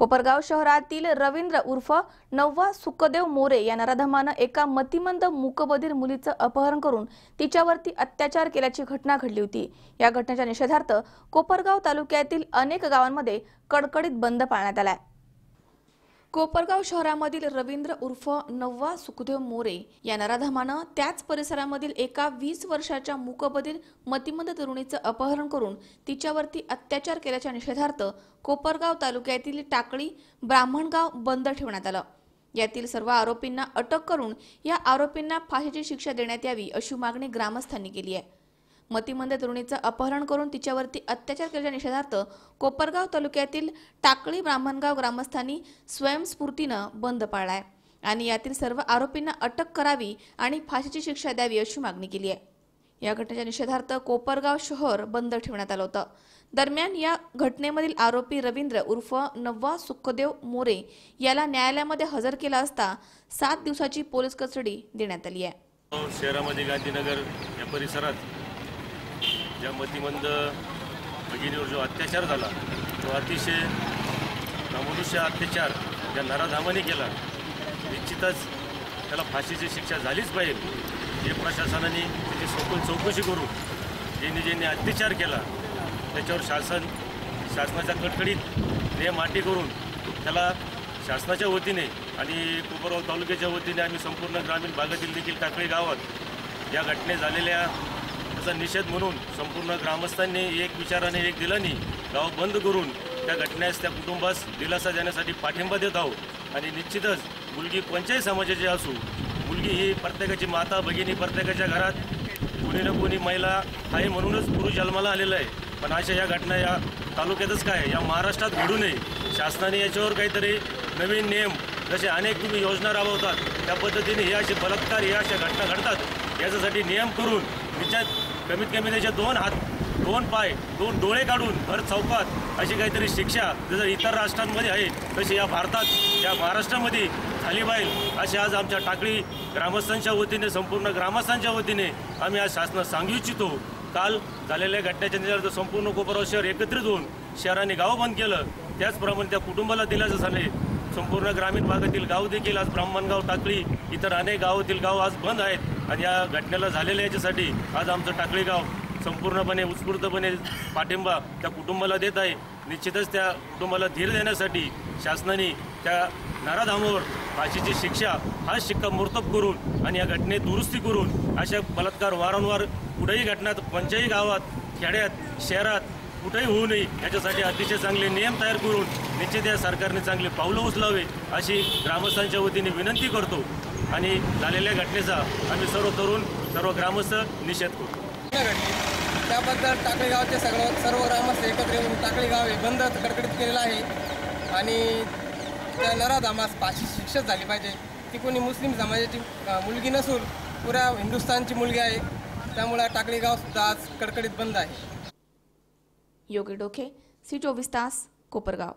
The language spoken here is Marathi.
कोपरगाव शहरातील रवींद्र उर्फ नववा सुखदेव मोरे या नराधमानं एका मतिमंद मूकबधीर मुलीचं अपहरण करून तिच्यावरती अत्याचार केल्याची घटना घडली होती. या घटनेच्या निषेधार्थ कोपरगाव तालुक्यातील अनेक गावांमध्ये कडकडीत बंद पाळण्यात आलाय. कोपरगाव शहरामधील रवींद्र उर्फ नववा सुखदेव मोरे या नराधमानं त्याच परिसरामधील एका वीस वर्षाच्या मूकबधीर मतिमंद तरुणीचं अपहरण करून तिच्यावरती अत्याचार केल्याच्या निषेधार्थ कोपरगाव तालुक्यातील टाकळी ब्राह्मणगाव बंद ठेवण्यात आलं. यातील सर्व आरोपींना अटक करून या आरोपींना फाशीची शिक्षा देण्यात यावी अशी मागणी ग्रामस्थांनी केली आहे. मतिमंद तरुणीचं अपहरण करून तिच्यावरती अत्याचार केल्याच्या निषेधार्थ कोपरगाव तालुक्यातील टाकळी ब्राह्मणगाव ग्रामस्थांनी स्वयंस्फूर्तीनं बंद पाळलाय. आणि यातील सर्व आरोपींना अटक करावी आणि फाशीची शिक्षा द्यावी अशी मागणी केली आहे. या घटनेच्या निषेधार्थ कोपरगाव शहर बंद ठेवण्यात आलं होतं. दरम्यान या घटनेमधील आरोपी रवींद्र उर्फ नव्वा सुखदेव मोरे याला न्यायालयामध्ये हजर केला असता सात दिवसाची पोलीस कस्टडी देण्यात आली आहे. शहरामध्ये गांधीनगर या परिसरात ज्या मतिमंद भगिनीवर जो अत्याचार झाला तो अतिशय नमनुष्य अत्याचार ज्या नराधामाने केला निश्चितच त्याला फाशीची शिक्षा झालीच पाहिजे. हे प्रशासनाने त्याची सोपून चौकशी करून ज्यांनी ज्यांनी अत्याचार केला त्याच्यावर शासन शासनाच्या कडकडीत नियम आटी करून त्याला शासनाच्या वतीने आणि कोपरगाव तालुक्याच्या वतीने आम्ही संपूर्ण ग्रामीण भागातील देखील टाकळी गावात या घटने झालेल्या त्याचा निषेध म्हणून संपूर्ण ग्रामस्थांनी एक विचाराने एक दिलानी गाव बंद करून त्या घटनेस त्या कुटुंबास दिलासा देण्यासाठी पाठिंबा देत आहोत. आणि निश्चितच मुलगी पंचायत समाजाची असू मुलगी ही प्रत्येकाची माता भगिनी प्रत्येकाच्या घरात कोणी ना कोणी महिला आहे म्हणूनच पुरुष जन्माला आलेला आहे. पण अशा या घटना या तालुक्यातच काय या महाराष्ट्रात घडू नये. शासनाने याच्यावर काहीतरी नवीन नियम जसे अनेक तुम्ही योजना राबवतात त्या पद्धतीने हे असे बलात्कार हे अशा घटना घडतात याच्यासाठी नियम करून विचार कमीत कमी त्याच्या दोन हात दोन पाय दोन डोळे काढून भर चौकात अशी काहीतरी शिक्षा जसं इतर राष्ट्रांमध्ये आहे तशी या भारतात या महाराष्ट्रामध्ये झाली पाहिजे. अशी आज आमच्या टाकळी ग्रामस्थांच्या वतीने संपूर्ण ग्रामस्थांच्या वतीने आम्ही आज शासनात सांगू इच्छितो. काल झालेल्या घटनेच्या निषेधार्थ संपूर्ण कोपरगाव शहर एकत्रित होऊन शहराने गाव बंद केलं. त्याचप्रमाणे त्या कुटुंबाला दिलाचं झाले. संपूर्ण ग्रामीण भागातील गाव देखील आज ब्राह्मणगाव टाकळी इतर अनेक गावातील गाव आज बंद आहेत. आणि या घटनेला झालेल्या याच्यासाठी आज आमचं टाकळी गाव संपूर्णपणे उत्स्फूर्तपणे पाठिंबा त्या कुटुंबाला देत आहे. निश्चितच त्या कुटुंबाला धीर देण्यासाठी शासनाने त्या नाराधामावर फाशीची शिक्षा हा शिक्कामोर्तब करून आणि या घटनेत दुरुस्ती करून अशा बलात्कार वारंवार कुठेही घटनात कोणत्याही गावात खेड्यात शहरात कुठेही होऊ नये याच्यासाठी अतिशय चांगले नियम तयार करून निश्चित या सरकारने चांगले पावलं उचलावे अशी ग्रामस्थांच्या वतीने विनंती करतो. आणि झालेल्या घटनेचा आम्ही सर्व तरुण सर्व ग्रामस्थ निषेध घडली त्याबद्दल टाकळी गावचे सगळं सर्व ग्रामस्थ एकत्र येऊन टाकळी गाव हे बंद कडकडीत केलेलं आहे. आणि त्या नराधामास फाशी शिक्षा झाली पाहिजे. ती कोणी मुस्लिम समाजाची मुलगी नसून पुऱ्या हिंदुस्थानची मुलगी आहे. त्यामुळे टाकळी गाव सुद्धा आज कडकडीत बंद आहे. योगी डोके सी चोवीस तास कोपरगाव.